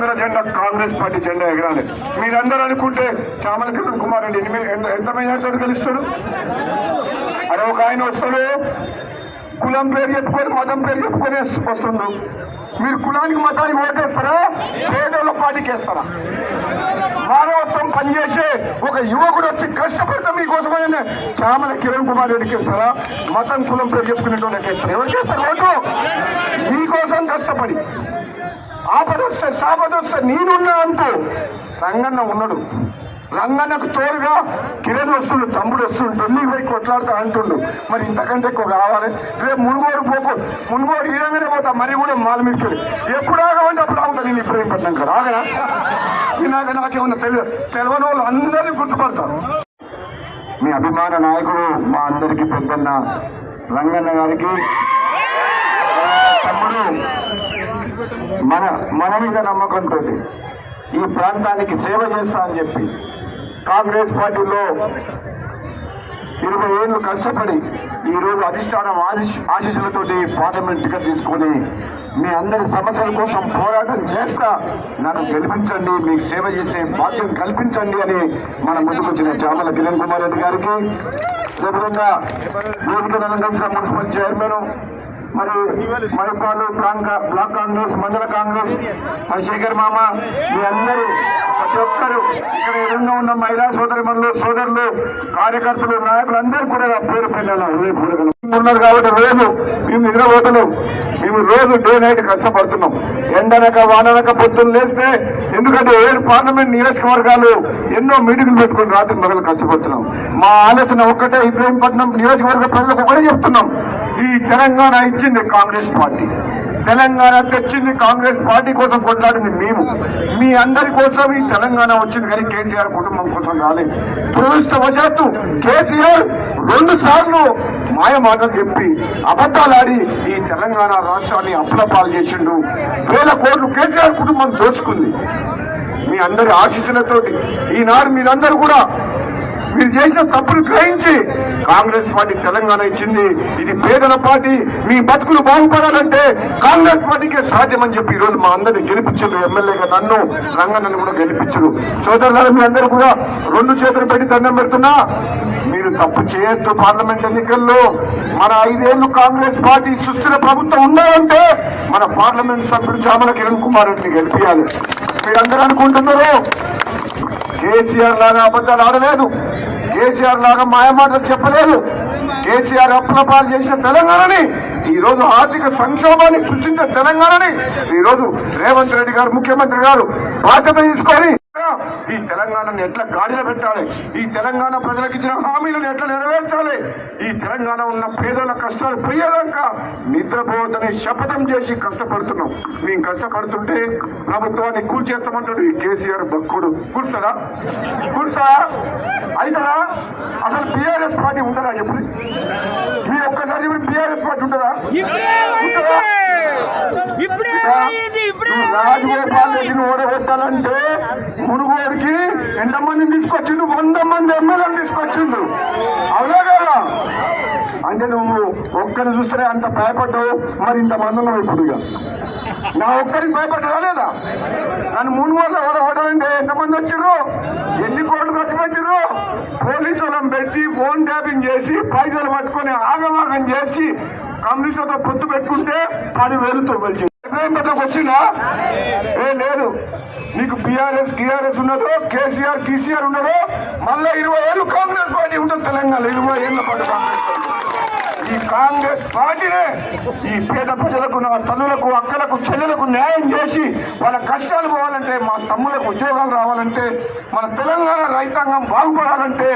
మన జెండా కాంగ్రెస్ పార్టీ జెండా ఎగరాలి. మీరందరూ అనుకుంటే చామల కిరణ్ కుమార్ రెడ్డి ఎనిమిది ఎంత- మెజార్టీ గెలుస్తాడు? అరే ఒక ఆయన వస్తాడు. కులం పేరు చెప్పుకొని మతం పేరు చెప్పుకొని వస్తుండు. మీరు కులానికి మతానికి ఓటేస్తారా? పేదోళ్ళ పార్టీకి వేస్తారా? మానవత్వం పనిచేసే ఒక యువకుడు వచ్చి కష్టపడితే మీకోసమైన చామల కిరణ్ కుమార్ రెడ్డికి ఇస్తారా మతం కులం పేరు చెప్పుకునేటోళ్ళకి ఇస్తారా ఎవరికి ఇస్తారు ఓటు! మీకోసం కష్టపడి. ఆపదొస్తే సాపదొస్తే నేనున్నా అంటూ రంగన్న ఉన్నాడు. రంగన్నకు తోడుగా కిరణ్ వస్తుండు తమ్ముడు వస్తుండు తొమ్మిది పోయి కొట్లాడుతా అంటుండు. మరి ఇంతకంటే ఎక్కువ కావాలి? రేపు మునుగోడు పోకు. మునుగోడు ఈడంగానే పోతా మరి కూడా మాలమిక్కుడు ఎప్పుడు ఆగమంటే అప్పుడు ఆగుతా నేను ఇప్పుడు ఏం పట్టినాం కదా ఆగరా? నాకు నాకేమన్నా తెలియదు తెలియని వాళ్ళు అందరినీ గుర్తుపడతారు. మీ అభిమాన నాయకుడు మా అందరికీ పెద్దన్న రంగన్న గారికి. తమ్ముడు మన మన మీద నమ్మకంతో ఈ ప్రాంతానికి సేవ చేస్తా అని చెప్పి కాంగ్రెస్ పార్టీలో ఇరవై ఏళ్ళు కష్టపడి ఈ రోజు అధిష్టానం ఆశీస్సులతోటి పార్లమెంట్ టికెట్ తీసుకొని మీ అందరి సమస్యల కోసం పోరాటం చేస్తా నన్ను గెలిపించండి మీకు సేవ చేసే బాధ్యత కల్పించండి అని మన ముందుకొచ్చిన చామల కిరణ్ కుమార్ రెడ్డి గారికి. అదేవిధంగా వేదిక అలంకరించిన మున్సిపల్ చైర్మన్ మరి మైపాలు బ్లాక్ కాంగ్రెస్ మండల కాంగ్రెస్ మరి శేఖర్ మామ మీ అందరూ ప్రతి ఒక్కరు ఇక్కడ ఎదురుగా ఉన్న మహిళా సోదరిమణులు సోదరులు కార్యకర్తలు నాయకులు అందరూ కూడా నా పేరు పిల్లలు హృదయపూర్వకంగా ఉన్నది కాబట్టి రోజు మేము నిద్రపోతున్నాం. మేము రోజు డే నైట్ కష్టపడుతున్నాం. ఎండనక వాననక పొద్దున్న లేస్తే ఎందుకంటే ఏడు పార్లమెంట్ నియోజకవర్గాలు ఎన్నో మీటింగ్లు పెట్టుకుని రాత్రి మొదలు కష్టపడుతున్నాం. మా ఆలోచన ఒక్కటే ఇబ్రహీంపట్నం నియోజకవర్గ ప్రజలకు ఒకటే చెప్తున్నాం. ఈ తెలంగాణ ఇచ్చింది కాంగ్రెస్ పార్టీ. తెలంగాణ తెచ్చింది కాంగ్రెస్ పార్టీ కోసం కొట్లాడింది మేము. మీ అందరి కోసం ఈ తెలంగాణ వచ్చింది కానీ కేసీఆర్ కుటుంబం కోసం రాలేదు. దురదృష్టవశాత్తు కేసీఆర్ రెండు సార్లు మాయ మాటలు చెప్పి అబద్ధాలాడి ఈ తెలంగాణ రాష్ట్రాన్ని అప్పులపాలు చేసిండు. వేల కోట్లు కేసీఆర్ కుటుంబం దోచుకుంది. మీ అందరి ఆశీస్సులతోటి ఈనాడు మీరందరూ కూడా మీరు చేసిన తప్పులు గ్రహించి కాంగ్రెస్ పార్టీ తెలంగాణ ఇచ్చింది. ఇది పేదల పార్టీ మీ బతుకులు బాగుపడాలంటే కాంగ్రెస్ పార్టీకే సాధ్యమని చెప్పి ఈ రోజు మా అందరిని గెలిపించారు ఎమ్మెల్యేగా నన్ను రంగన్నని కూడా గెలిపించారు. సోదరులారా మీ అందరూ కూడా రెండు చేతులు పెట్టి దండం పెడుతున్నా. మీరు తప్పు చేయొద్దు పార్లమెంట్ ఎన్నికల్లో. మన ఐదేళ్ళు కాంగ్రెస్ పార్టీ సుస్థిర ప్రభుత్వం ఉన్నాయంటే మన పార్లమెంట్ సభ్యుడు చామల కిరణ్ కుమార్ రెడ్డిని గెలిపించాలి మీరందరూ అనుకుంటున్నారు? కేసీఆర్ లాగా అబద్ధాలు ఆడలేదు. కేసీఆర్ లాగా మాయమాటలు చెప్పలేదు. కేసీఆర్ అప్లపాలు చేసిన తెలంగాణని ఈ రోజు ఆర్థిక సంక్షోభాన్ని సృష్టించిన తెలంగాణని ఈ రోజు రేవంత్ రెడ్డి గారు ముఖ్యమంత్రి గారు బాధ్యత తీసుకొని ఈ తెలంగాణను ఎట్లా గాడిలో పెట్టాలి? ఈ తెలంగాణ ప్రజలకు ఇచ్చిన హామీలను ఎట్లా నెరవేర్చాలి? ఈ తెలంగాణ ఉన్న పేదల కష్టాలు పోయేదాకా నిద్రపోవద్దని శపథం చేసి కష్టపడుతున్నాం. మేము కష్టపడుతుంటే ప్రభుత్వాన్ని కూల్చేస్తామంటాడు ఈ కేసీఆర్ భక్కుడు కూర్స్తాడా కూర్స్తాడా అయితదా? అసలు బీఆర్ఎస్ పార్టీ ఉంటుందా చెప్పు. మీరు ఒక్కసారి చెప్పి బీఆర్ఎస్ పార్టీ ఉంటుందా? రాజగోపాల్ రెడ్డిని ఓడగొట్టాలంటే మునుగోడికి ఎంతమందిని తీసుకొచ్చిండు? వంద మంది ఎమ్మెల్యేలు తీసుకొచ్చిండు. అవునా కదా? అంటే నువ్వు ఒక్కరిని చూస్తే అంత భయపడ్డావు. మరి ఇంతమంది ఉన్నావు ఇప్పుడు ఇక. నా ఒక్కరికి భయపడ్డా రాలేదా నన్ను మునుగోడులో ఓడగొట్టాలంటే ఎంతమంది వచ్చిర్రు? ఎన్ని కోట్లు ఖర్చు పెట్టిర్రు? పోలీసు పెట్టి ఫోన్ ట్యాపింగ్ చేసి పైసలు పట్టుకొని ఆగమాగం చేసి కమ్యూనిస్టులతో పొత్తు పెట్టుకుంటే పదివేలతో కలిసి ఇబ్రాహీంపట్నంకి వచ్చిందా? ఏ లేదు. మీకు బీఆర్ఎస్ గిఆర్ఎస్ ఉన్నదో కేసీఆర్ కేసీఆర్ ఉన్నదో మళ్ళా ఇరవై ఏళ్ళు కాంగ్రెస్ పార్టీ ఉంటుంది తెలంగాణ ఇరవై ఏళ్ళ పాటు కాంగ్రెస్ ఈ కాంగ్రెస్ పార్టీనే ఈ పేద ప్రజలకు నా తల్లులకు అక్కలకు చెల్లెలకు న్యాయం చేసి వాళ్ళ కష్టాలు పోవాలంటే మా తమ్ములకు ఉద్యోగాలు రావాలంటే మన తెలంగాణ రైతాంగం బాగుపడాలంటే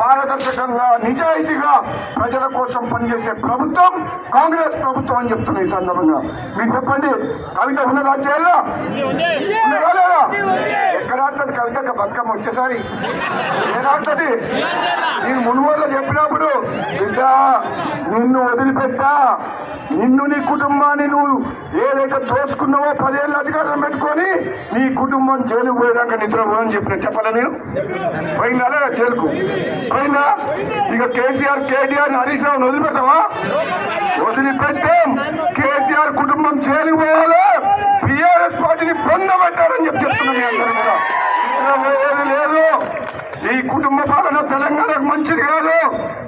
పారదర్శకంగా నిజాయితీగా ప్రజల కోసం పనిచేసే ప్రభుత్వం కాంగ్రెస్ ప్రభుత్వం అని చెప్తున్నా ఈ సందర్భంగా. మీరు చెప్పండి కవిత ఉన్నదా చేయాలా? లేదా? ఎక్కడ ఆడుతుంది కవిత? బతుకమ్మ వచ్చేసారి. ఏడాడుతుంది నేను మునుగోళ్ళు చెప్పినప్పుడు బిడ్డ నిన్ను వదిలిపెట్టా. నిన్ను నీ కుటుంబాన్ని నువ్వు ఏదైతే దోచుకున్నావో పదేళ్ళు అధికారం పెట్టుకొని నీ కుటుంబం జైలుకు పోయేదాకా నిద్ర చెప్పిన చెప్పాలా నేను? పోయిందా లేదా జైలుకు. పోయిందా ఇక కేసీఆర్ కేటీఆర్ హరీష్ రావుని వదిలిపెట్టావా వదిలిపెట్టాం కేసీఆర్ కుటుంబం చేరిపోవాలి పోవాలి. పార్టీని పొందబెట్టారని చెప్పి చెప్తున్నాం మీ అందరూ కూడా. లేదు. ఈ కుటుంబ పాలన తెలంగాణకు మంచిది కాదు.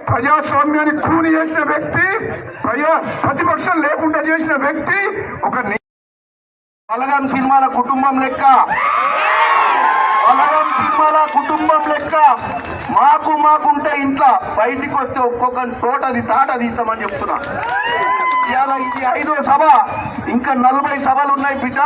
ప్రజాస్వామ్యాన్ని కూని చేసిన వ్యక్తి ప్రజా ప్రతిపక్షం లేకుండా చేసిన వ్యక్తి ఒక బలగం సినిమాల కుటుంబం లెక్క. బలగం సినిమాల కుటుంబం లెక్క. మాకు మాకుంటే ఇంట్లో బయటికి వస్తే ఒక్కొక్క తోటది తాట తీస్తామని చెప్తున్నా. ఇవాళ ఇది ఐదో సభ ఇంకా నలభై సభలు ఉన్నాయి బిడ్డ.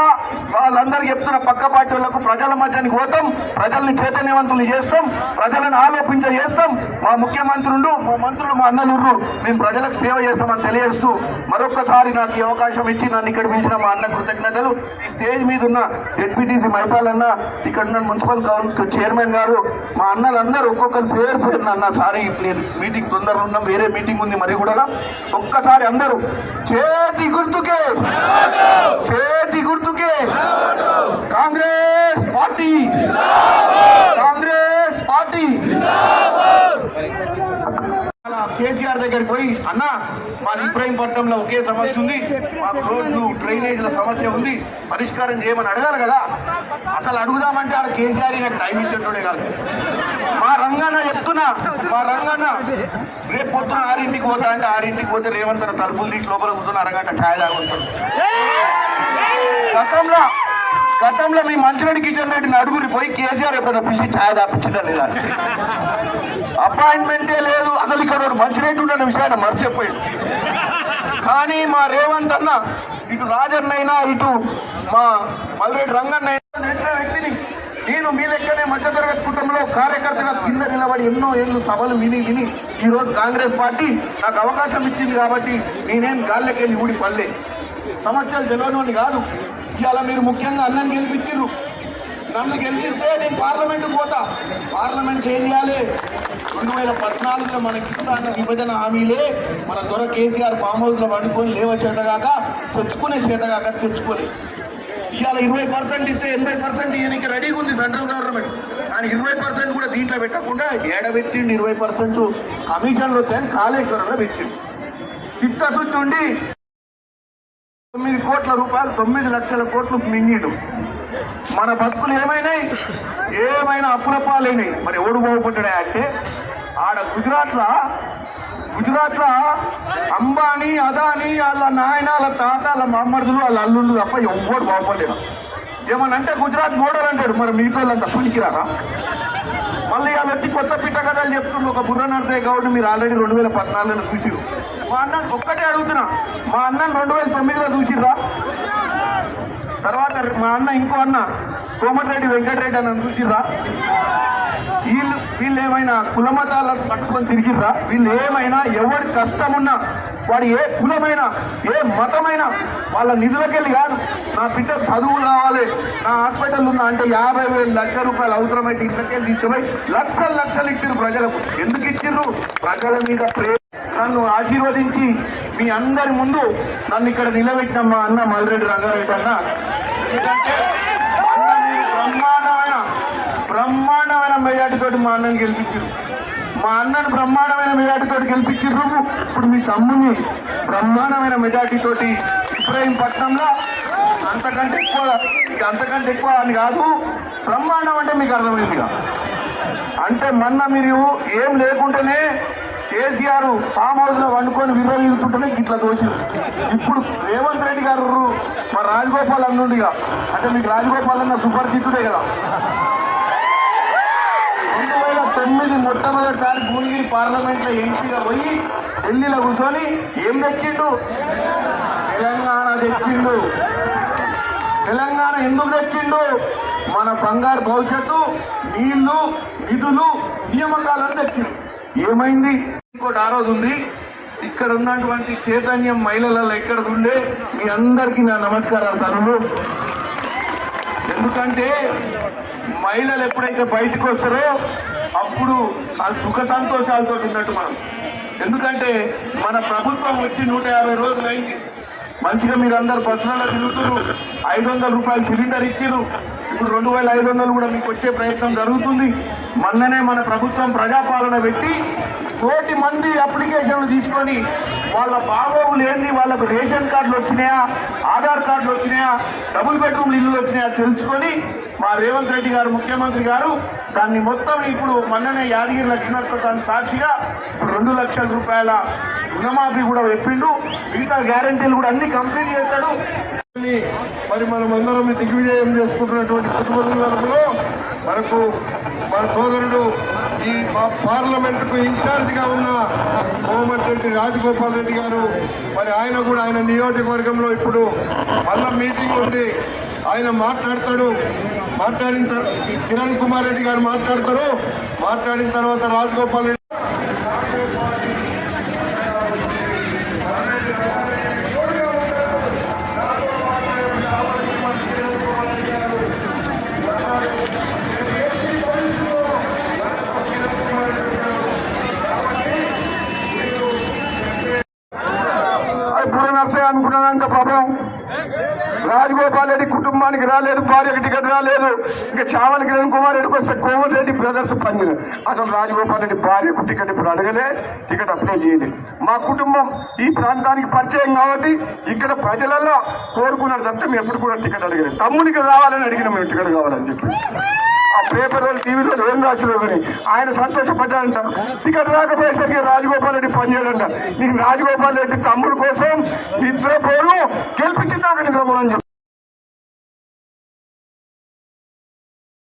వాళ్ళందరూ చెప్తున్న పక్క పార్టీలకు వాళ్ళకు ప్రజల మధ్యానికి పోతాం ప్రజల్ని చైతన్యవంతులు చేస్తాం ప్రజలను ఆలోపించ చేస్తాం. మా ముఖ్యమంత్రులు మా మంత్రులు మా అన్నలుర్రు మేము ప్రజలకు సేవ చేస్తామని తెలియజేస్తూ మరొకసారి నాకు ఈ అవకాశం ఇచ్చి నన్ను ఇక్కడ పిలిచిన మా అన్న కృతజ్ఞతలు. ఈ స్టేజ్ మీద ఉన్న జెడ్పీటీసీ మైపాలన్న ఇక్కడ ఉన్న మున్సిపల్ కౌన్సిల్ చైర్మన్ గారు మా అన్నలందరూ ఒక్కొక్కరు పేరు పేరు అన్న సారీ నేను మీటింగ్ తొందరగా ఉన్నాం వేరే మీటింగ్ ఉంది మరి కూడా ఒక్కసారి అందరూ చేతి గుర్తుకే చేతి గుర్తుకే కాంగ్రెస్ పార్టీ కాంగ్రెస్ పార్టీ అలా కేసీఆర్ దగ్గరికి పోయి అన్న మాది ఇబ్రాహీంపట్నంలో ఒకే సమస్య ఉంది. మాకు రోడ్లు డ్రైనేజీల సమస్య ఉంది. పరిష్కారం చేయమని అడగాలి కదా. అసలు అడుగుదామంటే ఆడ కేసీఆర్ నాకు టైం ఇచ్చేటోడే కాదు. మా రంగన్న చెప్తున్నా మా రంగన్న రేపు పొద్దున ఆరింటికి పోతా అంటే ఆరింటికి పోతే రేవంత్ తలుపులు తీసి లోపల కూర్చున్న అరగంట ఛాయ్ తాగుతాడు. గతంలో గతంలో మీ మంచిరెడ్డి కిషన్ రెడ్డిని అడుగురి పోయి కేసీఆర్ ఎప్పుడైనా పిలిచి ఛాయ్ దాపించడం లేదా? అపాయింట్మెంటే లేదు. అసలు ఇక్కడ ఒక మంచిరెడ్డి విషయాన్ని మర్చిపోయాడు. కానీ మా రేవంత్ అన్న ఇటు రాజన్నైనా ఇటు మా మల్రెడ్డి రంగన్నైనా నెట్టిన వ్యక్తిని నేను మీ లెక్కనే మధ్యతరగతి కుటుంబంలో కార్యకర్తగా కింద నిలబడి ఎన్నో ఏళ్ళు సభలు విని విని ఈ రోజు కాంగ్రెస్ పార్టీ నాకు అవకాశం ఇచ్చింది కాబట్టి నేనేం గాల్లెకెళ్ళి ఊడి పల్లె. సమస్యలు తెలియని కాదు. ఇవాళ మీరు ముఖ్యంగా అన్నం గెలిపించారు నన్ను గెలిపిస్తే నేను పార్లమెంట్కి పోతా. పార్లమెంట్ ఏం చేయాలి? రెండు వేల పద్నాలుగులో మనకి ఇస్తున్న విభజన హామీలే మన దొర కేసీఆర్ ఫామ్ హౌస్లో వండుకొని లేవ చేతగాక తెచ్చుకునే చేతగాక తెచ్చుకోలేదు. ఇవాళ ఇరవై పర్సెంట్ ఇస్తే ఎనభై పర్సెంట్ ఈయనకి రెడీగా ఉంది సెంట్రల్ గవర్నమెంట్ కానీ ఇరవై పర్సెంట్ కూడా దీంట్లో పెట్టకుండా ఏడబెట్టిండి ఇరవై పర్సెంట్. కమిషన్లు వచ్చాయని కాళేశ్వరంలో పెట్టిండు. చిత్తశుద్ధి ఉండి తొమ్మిది కోట్ల రూపాయలు తొమ్మిది లక్షల కోట్లు మింగిడు. మన బతుకులు ఏమైనాయి? ఏమైనా అప్పుల పాలైనాయి. మరి ఎవడు బాగుపడ్డా అంటే ఆడ గుజరాత్ లా గుజరాత్ లా అంబానీ అదానీ వాళ్ళ నాయన వాళ్ళ తాత వాళ్ళ మమ్మడుదులు వాళ్ళ అల్లుళ్ళు తప్ప ఎవ్వడు బాగుపడలేడు. ఏమనంటే గుజరాత్ మోడల్ అంటాడు మరి మిగతా వాళ్ళంతా పనికిరారా? మళ్ళీ ఆ వ్యక్తి కొత్త పిట్ట కథలు చెప్తుండ్రు. ఒక బుర్ర నరసయ్య గౌడ్ని మీరు ఆల్రెడీ రెండు వేల పద్నాలుగులో చూసిరు మా అన్న ఒక్కటే అడుగుతున్నా. మా అన్న రెండు వేల తొమ్మిదిలో చూసిర్రా? తర్వాత మా అన్న ఇంకో అన్న కోమటిరెడ్డి వెంకటరెడ్డి అన్న చూసిర్రా? వీళ్ళు వీళ్ళు ఏమైనా కులమతాలను పట్టుకొని తిరిగిరా వీళ్ళు ఏమైనా ఎవరి కష్టమున్నా వాడు ఏ కులమైనా ఏ మతమైనా వాళ్ళ నిధులకెళ్ళి కాదు నా బిడ్డ చదువు కావాలి నా హాస్పిటల్ ఉన్నా అంటే యాభై వేలు లక్ష రూపాయలు అవసరమైతే ఇంట్లోకెళ్ళి తీసుకుపోయి లక్షలు లక్షలు ఇచ్చిర్రు ప్రజలకు. ఎందుకు ఇచ్చిర్రు? ప్రజల మీద ప్రేమ నన్ను ఆశీర్వదించి మీ అందరి ముందు నన్ను ఇక్కడ నిలబెట్టిన మా అన్న మల్రెడ్డి రంగారెడ్డి అన్న. ఎందుకంటే అన్న బ్రహ్మాండమైన మెజార్టీతోటి మా అన్నని గెలిపించారు మా అన్నను బ్రహ్మాండమైన మెజార్టీతోటి గెలిపించారు ఇప్పుడు మీ తమ్ముని బ్రహ్మాండమైన మెజార్టీతోటి ఇబ్రాహీంపట్నంలో అంతకంటే ఎక్కువ ఇక అంతకంటే ఎక్కువ అని కాదు. బ్రహ్మాండం అంటే మీకు అర్థమైంది అంటే మొన్న మీరు ఏం లేకుంటేనే కేసీఆర్ ఫామ్ హౌస్లో వండుకొని ఇస్తుంటేనే ఇట్లా దోషులు ఇప్పుడు రేవంత్ రెడ్డి గారు మా రాజగోపాల్ అన్నుండిగా అంటే మీకు రాజగోపాల్ అన్న సుపరిచితుడే కదా. తొమ్మిది మొట్టమొదటిసారి భువనగిరి పార్లమెంట్లో ఎంపీగా పోయి ఢిల్లీలో కూర్చొని ఏం తెచ్చిండు? తెలంగాణ తెచ్చిండు. తెలంగాణ ఎందుకు తెచ్చిండు? మన బంగారు భవిష్యత్తు నీళ్ళు నిధులు నియామకాలను తెచ్చిండు. ఏమైంది? ఇంకోటి ఆ రోజు ఉంది. ఇక్కడ ఉన్నటువంటి చైతన్యం మహిళలలో ఎక్కడ ఉండే? మీ అందరికీ నా నమస్కారాలు తనులు ఎందుకంటే మహిళలు ఎప్పుడైతే బయటకు వస్తారో అప్పుడు వాళ్ళు సుఖ సంతోషాలతో ఉన్నట్టు మనం. ఎందుకంటే మన ప్రభుత్వం వచ్చి నూట యాభై రోజులు అయింది. మంచిగా మీరు అందరు బస్సులలో తిరుగుతున్నారు. ఐదు వందల రూపాయలు సిలిండర్ ఇచ్చారు. ఇప్పుడు రెండు వేల ఐదు వందలు కూడా మీకు వచ్చే ప్రయత్నం జరుగుతుంది. మొన్ననే మన ప్రభుత్వం ప్రజాపాలన పెట్టి కోటి మంది అప్లికేషన్లు తీసుకొని వాళ్ళ బాగోగులు ఏంది? వాళ్ళకు రేషన్ కార్డులు వచ్చినాయా? ఆధార్ కార్డులు వచ్చినాయా? డబుల్ బెడ్రూమ్ ఇల్లు వచ్చినాయా తెలుసుకొని మా రేవంత్ రెడ్డి గారు ముఖ్యమంత్రి గారు దాన్ని మొత్తం ఇప్పుడు మొన్ననే యాదగిరి లక్ష్మీనరసింహ సాక్షిగా రెండు లక్షల రూపాయల రుణమాఫీ కూడా చెప్పిండు. మిగతా గ్యారంటీలు కూడా అన్ని కంప్లీట్ చేస్తాడు మరి మనం అందరం దిగ్విజయం చేసుకుంటున్నటువంటి కుటుంబంలో మనకు మన సోదరుడు ఈ పార్లమెంట్కు ఇన్ఛార్జ్గా ఉన్న కోమటిరెడ్డి రాజగోపాల్ రెడ్డి గారు మరి ఆయన కూడా ఆయన నియోజకవర్గంలో ఇప్పుడు మళ్ళా మీటింగ్ ఉంది. ఆయన మాట్లాడతాడు. మాట్లాడిన తర్వాత కిరణ్ కుమార్ రెడ్డి గారు మాట్లాడతారు. మాట్లాడిన తర్వాత రాజగోపాల్ రెడ్డి అది పూర నర్సయ్య పాపం రాజగోపాల్ రెడ్డి కుటుంబానికి రాలేదు భార్యకి టికెట్ రాలేదు. ఇంకా చావల కిరణ్ కుమార్ రెడ్డికి వస్తే కోమటి రెడ్డి బ్రదర్స్ పందిన అసలు రాజగోపాల్ రెడ్డి భార్యకు టికెట్ ఇప్పుడు అడగలే టికెట్ అప్లై చేయలేదు మా కుటుంబం ఈ ప్రాంతానికి పరిచయం కాబట్టి ఇక్కడ ప్రజలలో కోరుకున్నారు తప్ప మేము ఎప్పుడు కూడా టికెట్ అడగలేదు. తమ్మునికి రావాలని అడిగిన మేము టికెట్ కావాలని చెప్పి. ఆ పేపర్ వాళ్ళు టీవీలో ఏం రాసిరో కానీ ఆయన సంతోషపడ్డాడంట. టికెట్ రాకపోయేసరికి రాజగోపాల్ రెడ్డి పనిచేయడంట నీకు రాజగోపాల్ రెడ్డి తమ్ముడు కోసం నిద్రపోను. గెలిపించిందాక నిద్రపోను